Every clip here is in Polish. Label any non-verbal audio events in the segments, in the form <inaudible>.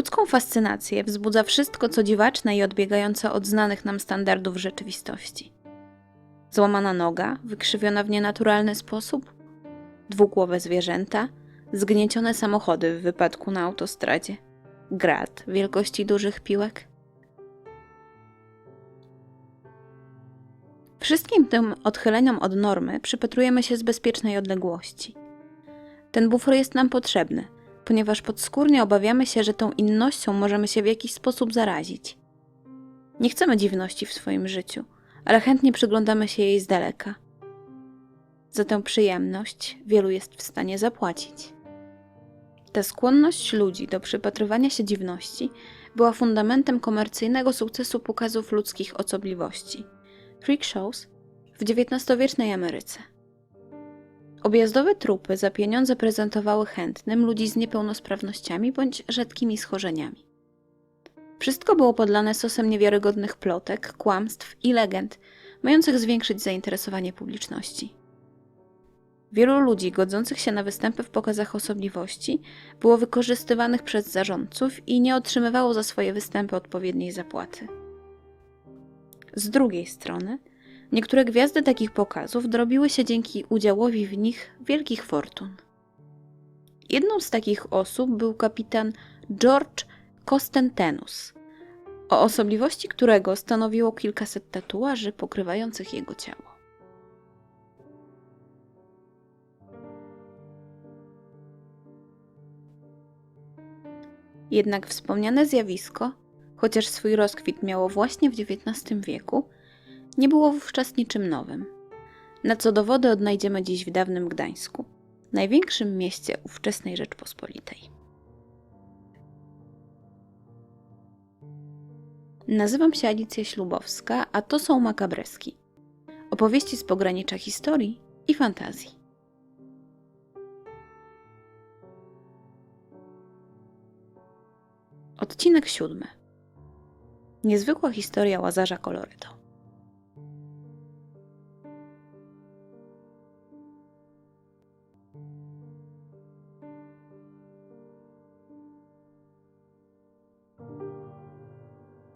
Ludzką fascynację wzbudza wszystko, co dziwaczne i odbiegające od znanych nam standardów rzeczywistości. Złamana noga, wykrzywiona w nienaturalny sposób, dwugłowe zwierzęta, zgniecione samochody w wypadku na autostradzie, grat wielkości dużych piłek. Wszystkim tym odchyleniom od normy przypatrujemy się z bezpiecznej odległości. Ten bufor jest nam potrzebny, ponieważ podskórnie obawiamy się, że tą innością możemy się w jakiś sposób zarazić. Nie chcemy dziwności w swoim życiu, ale chętnie przyglądamy się jej z daleka. Za tę przyjemność wielu jest w stanie zapłacić. Ta skłonność ludzi do przypatrywania się dziwności była fundamentem komercyjnego sukcesu pokazów ludzkich osobliwości freak shows w XIX-wiecznej Ameryce. Objazdowe trupy za pieniądze prezentowały chętnym ludzi z niepełnosprawnościami bądź rzadkimi schorzeniami. Wszystko było podlane sosem niewiarygodnych plotek, kłamstw i legend, mających zwiększyć zainteresowanie publiczności. Wielu ludzi godzących się na występy w pokazach osobliwości było wykorzystywanych przez zarządców i nie otrzymywało za swoje występy odpowiedniej zapłaty. Z drugiej strony, niektóre gwiazdy takich pokazów drobiły się dzięki udziałowi w nich wielkich fortun. Jedną z takich osób był kapitan George Costentenus, o osobliwości którego stanowiło kilkaset tatuaży pokrywających jego ciało. Jednak wspomniane zjawisko, chociaż swój rozkwit miało właśnie w XIX wieku, nie było wówczas niczym nowym. Na co dowody odnajdziemy dziś w dawnym Gdańsku, największym mieście ówczesnej Rzeczpospolitej. Nazywam się Alicja Ślubowska, a to są Makabreski. Opowieści z pogranicza historii i fantazji. Odcinek siódmy. Niezwykła historia Łazarza Kolorydo.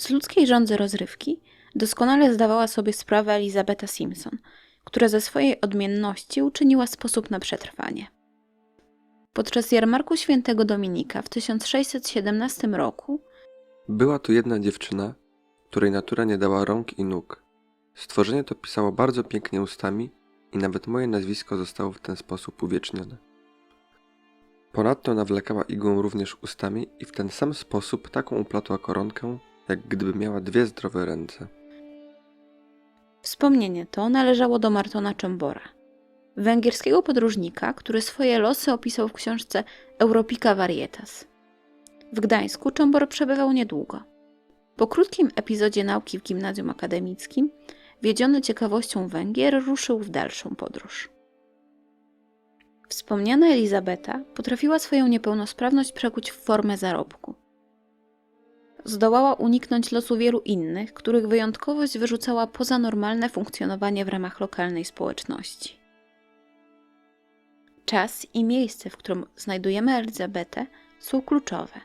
Z ludzkiej rządzy rozrywki doskonale zdawała sobie sprawę Elizabeta Simpson, która ze swojej odmienności uczyniła sposób na przetrwanie. Podczas jarmarku świętego Dominika w 1617 roku Była tu jedna dziewczyna, której natura nie dała rąk i nóg. Stworzenie to pisało bardzo pięknie ustami i nawet moje nazwisko zostało w ten sposób uwiecznione. Ponadto nawlekała igłą również ustami i w ten sam sposób taką uplatła koronkę, jak gdyby miała dwie zdrowe ręce. Wspomnienie to należało do Martona Czembora, węgierskiego podróżnika, który swoje losy opisał w książce Europika Varietas. W Gdańsku Czembor przebywał niedługo. Po krótkim epizodzie nauki w gimnazjum akademickim, wiedziony ciekawością Węgier, ruszył w dalszą podróż. Wspomniana Elizabeta potrafiła swoją niepełnosprawność przekuć w formę zarobku. Zdołała uniknąć losu wielu innych, których wyjątkowość wyrzucała poza normalne funkcjonowanie w ramach lokalnej społeczności. Czas i miejsce, w którym znajdujemy Elizabetę, są kluczowe.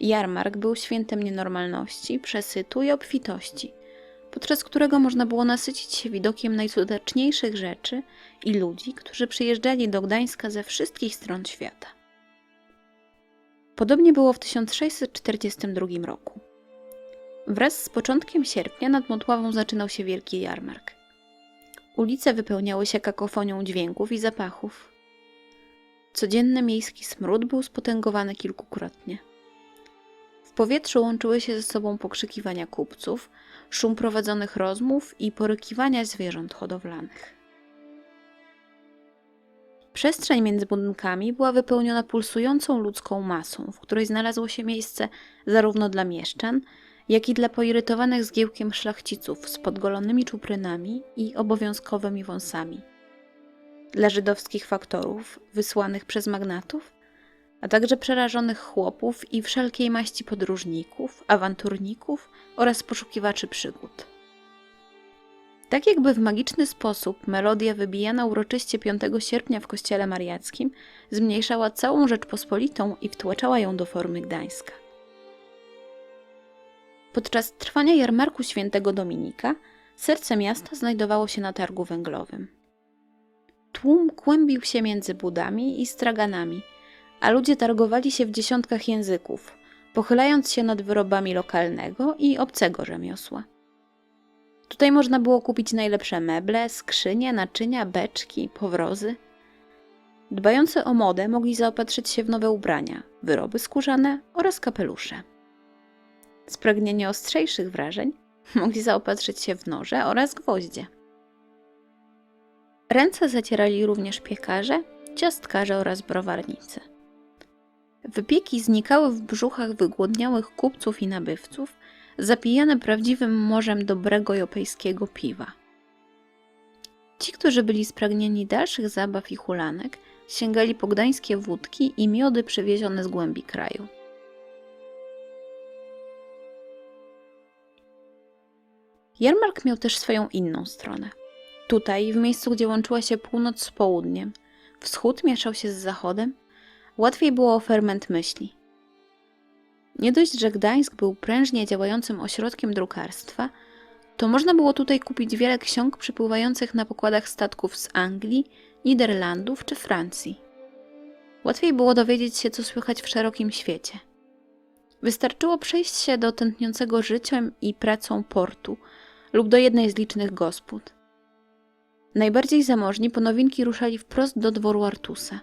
Jarmark był świętem nienormalności, przesytu i obfitości, podczas którego można było nasycić się widokiem najcudowniejszych rzeczy i ludzi, którzy przyjeżdżali do Gdańska ze wszystkich stron świata. Podobnie było w 1642 roku. Wraz z początkiem sierpnia nad Motławą zaczynał się wielki jarmark. Ulice wypełniały się kakofonią dźwięków i zapachów. Codzienny miejski smród był spotęgowany kilkukrotnie. W powietrzu łączyły się ze sobą pokrzykiwania kupców, szum prowadzonych rozmów i porykiwania zwierząt hodowlanych. Przestrzeń między budynkami była wypełniona pulsującą ludzką masą, w której znalazło się miejsce zarówno dla mieszczan, jak i dla poirytowanych zgiełkiem szlachciców z podgolonymi czuprynami i obowiązkowymi wąsami. Dla żydowskich faktorów wysłanych przez magnatów, a także przerażonych chłopów i wszelkiej maści podróżników, awanturników oraz poszukiwaczy przygód. Tak jakby w magiczny sposób melodia wybijana uroczyście 5 sierpnia w kościele mariackim zmniejszała całą Rzeczpospolitą i wtłaczała ją do formy Gdańska. Podczas trwania jarmarku świętego Dominika serce miasta znajdowało się na targu węglowym. Tłum kłębił się między budami i straganami, a ludzie targowali się w dziesiątkach języków, pochylając się nad wyrobami lokalnego i obcego rzemiosła. Tutaj można było kupić najlepsze meble, skrzynie, naczynia, beczki, powrozy. Dbający o modę mogli zaopatrzyć się w nowe ubrania, wyroby skórzane oraz kapelusze. Spragnieni ostrzejszych wrażeń <laughs> mogli zaopatrzyć się w noże oraz gwoździe. Ręce zacierali również piekarze, ciastkarze oraz browarnicy. Wypieki znikały w brzuchach wygłodniałych kupców i nabywców, zapijane prawdziwym morzem dobrego jopejskiego piwa. Ci, którzy byli spragnieni dalszych zabaw i hulanek, sięgali po gdańskie wódki i miody przywiezione z głębi kraju. Jarmark miał też swoją inną stronę. Tutaj, w miejscu, gdzie łączyła się północ z południem, wschód mieszał się z zachodem, łatwiej było o ferment myśli. Nie dość, że Gdańsk był prężnie działającym ośrodkiem drukarstwa, to można było tutaj kupić wiele ksiąg przypływających na pokładach statków z Anglii, Niderlandów czy Francji. Łatwiej było dowiedzieć się, co słychać w szerokim świecie. Wystarczyło przejść się do tętniącego życiem i pracą portu lub do jednej z licznych gospod. Najbardziej zamożni po nowinki ruszali wprost do dworu Artusa,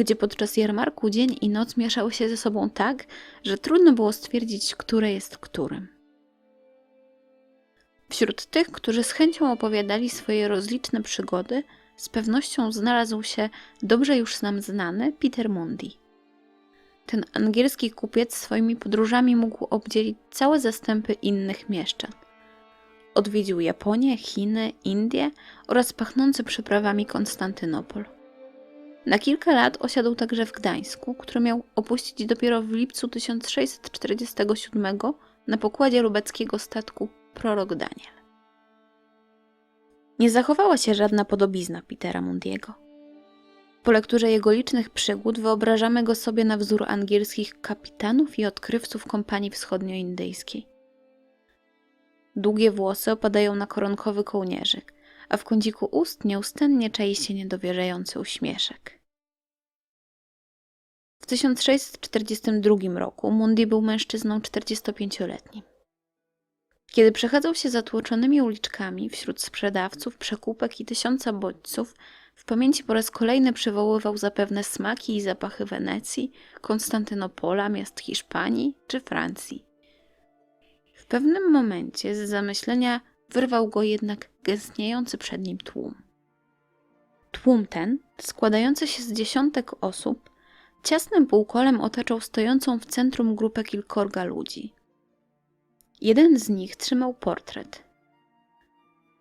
gdzie podczas jarmarku dzień i noc mieszały się ze sobą tak, że trudno było stwierdzić, które jest którym. Wśród tych, którzy z chęcią opowiadali swoje rozliczne przygody, z pewnością znalazł się dobrze już nam znany Peter Mundi. Ten angielski kupiec swoimi podróżami mógł obdzielić całe zastępy innych mieszczan. Odwiedził Japonię, Chiny, Indie oraz pachnący przyprawami Konstantynopol. Na kilka lat osiadł także w Gdańsku, który miał opuścić dopiero w lipcu 1647 na pokładzie lubeckiego statku Prorok Daniel. Nie zachowała się żadna podobizna Petera Mundiego. Po lekturze jego licznych przygód wyobrażamy go sobie na wzór angielskich kapitanów i odkrywców kompanii wschodnioindyjskiej. Długie włosy opadają na koronkowy kołnierzyk, a w kąciku ust nieustannie czai się niedowierzający uśmieszek. W 1642 roku Mundi był mężczyzną 45-letnim. Kiedy przechadzał się zatłoczonymi uliczkami wśród sprzedawców, przekupek i tysiąca bodźców, w pamięci po raz kolejny przywoływał zapewne smaki i zapachy Wenecji, Konstantynopola, miast Hiszpanii czy Francji. W pewnym momencie z zamyślenia wyrwał go jednak gęstniejący przed nim tłum. Tłum ten, składający się z dziesiątek osób, ciasnym półkolem otaczał stojącą w centrum grupę kilkorga ludzi. Jeden z nich trzymał portret.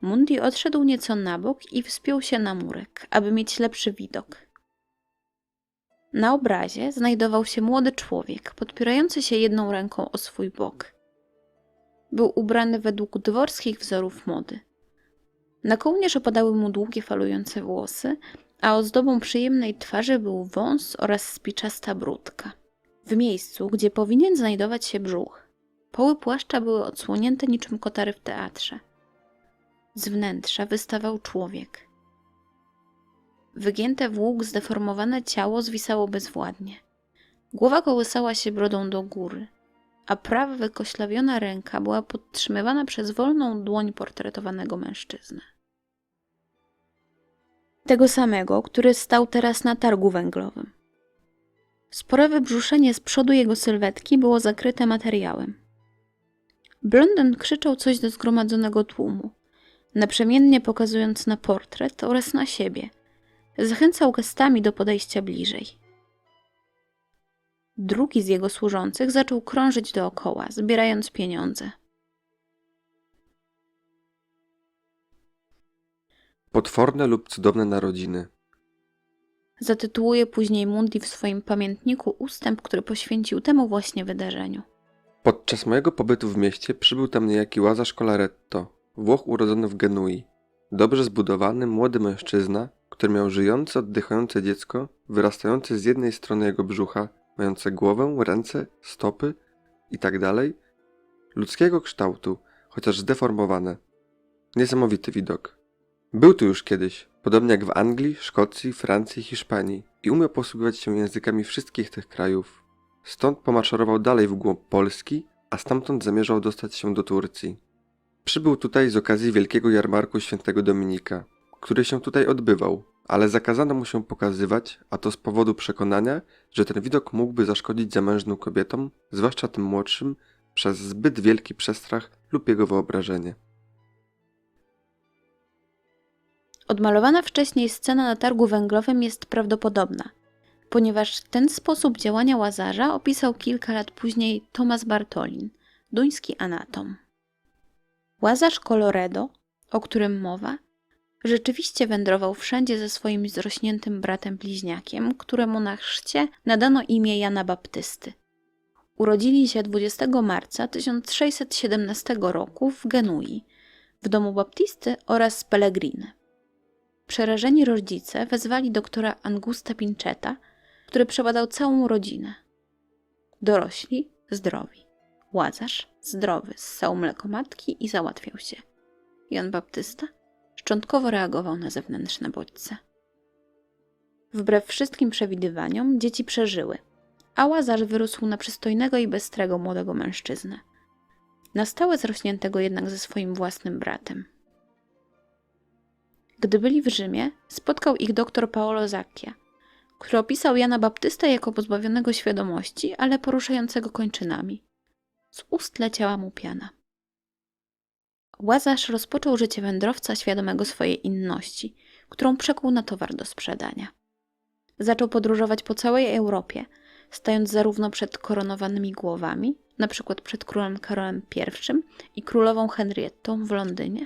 Mundi odszedł nieco na bok i wspiął się na murek, aby mieć lepszy widok. Na obrazie znajdował się młody człowiek, podpierający się jedną ręką o swój bok. Był ubrany według dworskich wzorów mody. Na kołnierz opadały mu długie falujące włosy, a ozdobą przyjemnej twarzy był wąs oraz spiczasta brudka. W miejscu, gdzie powinien znajdować się brzuch, poły płaszcza były odsłonięte niczym kotary w teatrze. Z wnętrza wystawał człowiek. Wygięte w łuk zdeformowane ciało zwisało bezwładnie. Głowa kołysała się brodą do góry, a prawa wykoślawiona ręka była podtrzymywana przez wolną dłoń portretowanego mężczyzny. Tego samego, który stał teraz na targu węglowym. Spore wybrzuszenie z przodu jego sylwetki było zakryte materiałem. Blondyn krzyczał coś do zgromadzonego tłumu, naprzemiennie pokazując na portret oraz na siebie. Zachęcał gestami do podejścia bliżej. Drugi z jego służących zaczął krążyć dookoła, zbierając pieniądze. Potworne lub cudowne narodziny. Zatytułuje później Mundi w swoim pamiętniku ustęp, który poświęcił temu właśnie wydarzeniu. Podczas mojego pobytu w mieście przybył tam niejaki Łazarz Colaretto, Włoch urodzony w Genui. dobrze zbudowany, młody mężczyzna, który miał żyjące, oddychające dziecko, wyrastające z jednej strony jego brzucha, mające głowę, ręce, stopy i tak ludzkiego kształtu, chociaż zdeformowane. Niesamowity widok. Był tu już kiedyś, podobnie jak w Anglii, Szkocji, Francji, Hiszpanii i umiał posługiwać się językami wszystkich tych krajów. Stąd pomaszerował dalej w głąb Polski, a stamtąd zamierzał dostać się do Turcji. Przybył tutaj z okazji wielkiego jarmarku świętego Dominika, który się tutaj odbywał, ale zakazano mu się pokazywać, a to z powodu przekonania, że ten widok mógłby zaszkodzić zamężnym kobietom, zwłaszcza tym młodszym, przez zbyt wielki przestrach lub jego wyobrażenie. Odmalowana wcześniej scena na targu węglowym jest prawdopodobna, ponieważ ten sposób działania łazarza opisał kilka lat później Thomas Bartolin, duński anatom. Łazarz Coloredo, o którym mowa, rzeczywiście wędrował wszędzie ze swoim zrośniętym bratem bliźniakiem, któremu na chrzcie nadano imię Jana Baptysty. Urodzili się 20 marca 1617 roku w Genui, w domu Baptisty oraz Pellegrini. Przerażeni rodzice wezwali doktora Angusta Pincheta, który przebadał całą rodzinę. Dorośli zdrowi. Łazarz zdrowy, ssał mleko matki i załatwiał się. Jan Baptysta szczątkowo reagował na zewnętrzne bodźce. Wbrew wszystkim przewidywaniom dzieci przeżyły, a Łazarz wyrósł na przystojnego i bystrego młodego mężczyznę. Na stałe zrośniętego jednak ze swoim własnym bratem. Gdy byli w Rzymie, spotkał ich doktor Paolo Zacchia, który opisał Jana Baptystę jako pozbawionego świadomości, ale poruszającego kończynami. Z ust leciała mu piana. Łazarz rozpoczął życie wędrowca świadomego swojej inności, którą przekuł na towar do sprzedania. Zaczął podróżować po całej Europie, stając zarówno przed koronowanymi głowami, na przykład przed królem Karolem I i królową Henriettą w Londynie,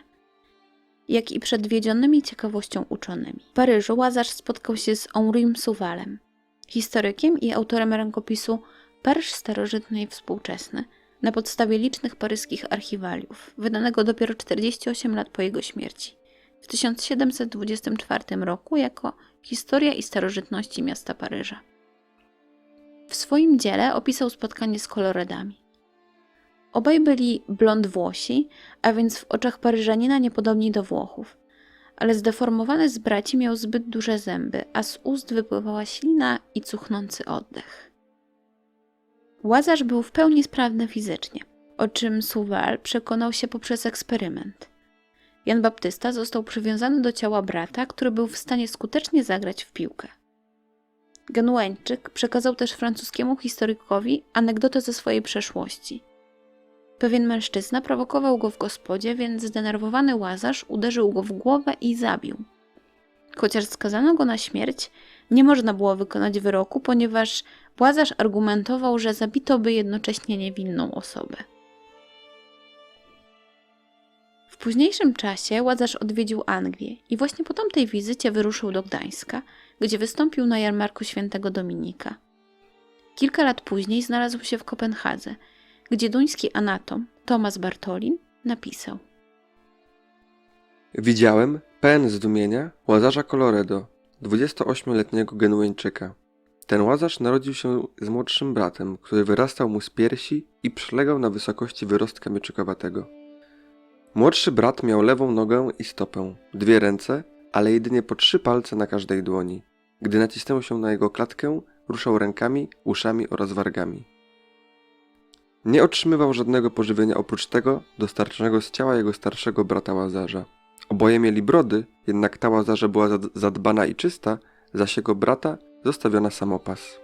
jak i przed wiedzionymi ciekawością uczonymi. W Paryżu Łazarz spotkał się z Henrim Suwalem, historykiem i autorem rękopisu Paryż starożytny i współczesny, na podstawie licznych paryskich archiwaliów, wydanego dopiero 48 lat po jego śmierci, w 1724 roku jako Historia i starożytności miasta Paryża. W swoim dziele opisał spotkanie z koloredami. Obaj byli blond włosi, a więc w oczach Paryżanina niepodobni do Włochów. Ale zdeformowany z braci miał zbyt duże zęby, a z ust wypływała ślina i cuchnący oddech. Łazarz był w pełni sprawny fizycznie, o czym Suwal przekonał się poprzez eksperyment. Jan Baptysta został przywiązany do ciała brata, który był w stanie skutecznie zagrać w piłkę. Genueńczyk przekazał też francuskiemu historykowi anegdotę ze swojej przeszłości – Pewien mężczyzna prowokował go w gospodzie, więc zdenerwowany łazarz uderzył go w głowę i zabił. Chociaż skazano go na śmierć, nie można było wykonać wyroku, ponieważ łazarz argumentował, że zabito by jednocześnie niewinną osobę. W późniejszym czasie łazarz odwiedził Anglię i właśnie po tamtej wizycie wyruszył do Gdańska, gdzie wystąpił na jarmarku świętego Dominika. Kilka lat później znalazł się w Kopenhadze – gdzie duński anatom Thomas Bartolin napisał: Widziałem, pełen zdumienia, łazarza Coloredo, 28-letniego Genueńczyka. Ten łazarz narodził się z młodszym bratem, który wyrastał mu z piersi i przylegał na wysokości wyrostka mieczykowatego. Młodszy brat miał lewą nogę i stopę, dwie ręce, ale jedynie po trzy palce na każdej dłoni. Gdy nacisnęło się na jego klatkę, ruszał rękami, uszami oraz wargami. Nie otrzymywał żadnego pożywienia oprócz tego dostarczonego z ciała jego starszego brata Łazarza. Oboje mieli brody, jednak ta Łazarza była zadbana i czysta, zaś jego brata zostawiona samopas.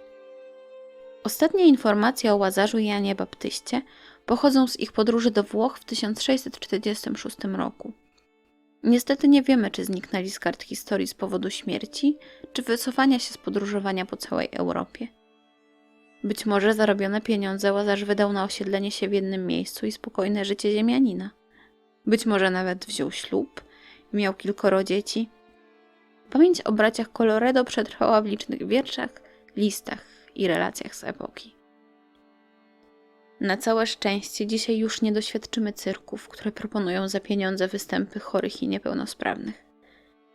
Ostatnie informacje o Łazarzu i Janie Baptyście pochodzą z ich podróży do Włoch w 1646 roku. Niestety nie wiemy, czy zniknęli z kart historii z powodu śmierci, czy wycofania się z podróżowania po całej Europie. Być może zarobione pieniądze Łazarz wydał na osiedlenie się w jednym miejscu i spokojne życie ziemianina. Być może nawet wziął ślub miał kilkoro dzieci. Pamięć o braciach Coloredo przetrwała w licznych wierszach, listach i relacjach z epoki. Na całe szczęście dzisiaj już nie doświadczymy cyrków, które proponują za pieniądze występy chorych i niepełnosprawnych.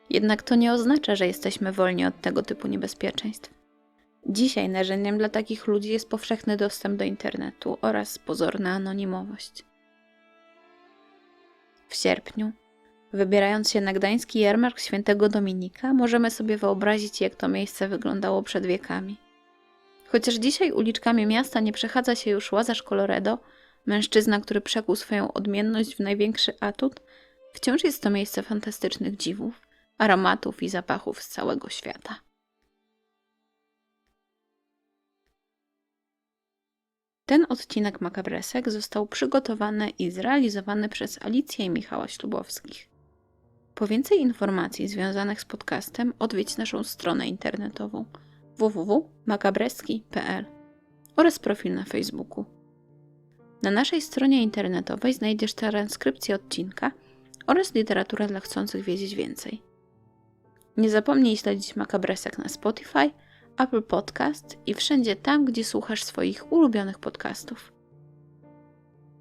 Jednak to nie oznacza, że jesteśmy wolni od tego typu niebezpieczeństw. Dzisiaj narzędziem dla takich ludzi jest powszechny dostęp do internetu oraz pozorna anonimowość. W sierpniu, wybierając się na gdański jarmark świętego Dominika, możemy sobie wyobrazić, jak to miejsce wyglądało przed wiekami. Chociaż dzisiaj uliczkami miasta nie przechadza się już Łazarz Coloredo, mężczyzna, który przekuł swoją odmienność w największy atut, wciąż jest to miejsce fantastycznych dziwów, aromatów i zapachów z całego świata. Ten odcinek Makabresek został przygotowany i zrealizowany przez Alicję i Michała Ślubowskich. Po więcej informacji związanych z podcastem odwiedź naszą stronę internetową www.makabreski.pl oraz profil na Facebooku. Na naszej stronie internetowej znajdziesz transkrypcję odcinka oraz literaturę dla chcących wiedzieć więcej. Nie zapomnij śledzić Makabresek na Spotify, Apple Podcast i wszędzie tam, gdzie słuchasz swoich ulubionych podcastów.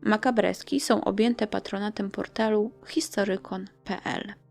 Makabreski są objęte patronatem portalu historykon.pl.